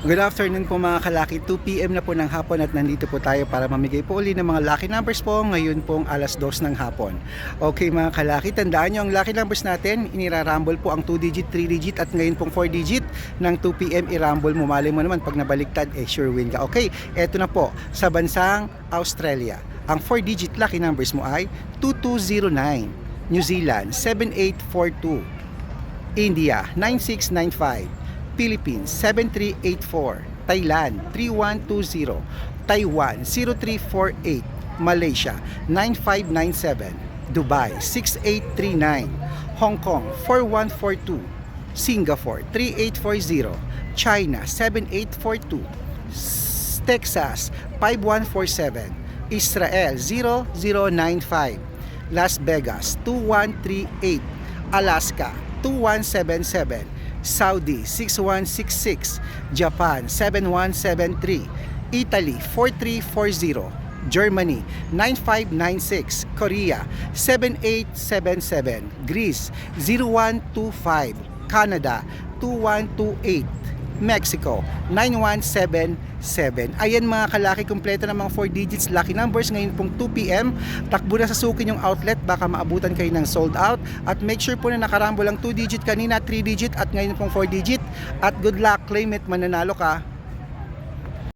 Good afternoon po mga kalaki. 2pm na po ng hapon at nandito po tayo para mamigay po uli ng mga lucky numbers po ngayon pong alas 2 ng hapon. Okay mga kalaki, tandaan nyo ang lucky numbers natin. Inirarumble po ang 2 digit, 3 digit at ngayon pong 4 digit ng 2pm i-rumble mo. Malay mo naman pag nabaliktad eh sure win ka. Okay, eto na po sa bansang Australia. Ang 4 digit lucky numbers mo ay 2209, New Zealand 7842, India 9695, Philippines 7384, Thailand 3120, Taiwan 0348, Malaysia 9597, Dubai 6839, Hong Kong 4142, Singapore 3840, China 7842, S- Texas 5147, Israel 0095, Las Vegas 2138, Alaska 2177, Saudi 6166, Japan 7173, Italy 4340, Germany 9596, Korea 7877, Greece 0125, Canada 2128, Mexico 9177. Ayan mga kalaki, kompleto ng mga 4 digits lucky numbers ngayon pong 2pm. Takbo na sa sukin yung outlet, baka maabutan kayo ng sold out. At make sure po na nakarambol ang 2 digit kanina, 3 digit at ngayon pong 4 digit. At good luck, claim it, mananalo ka.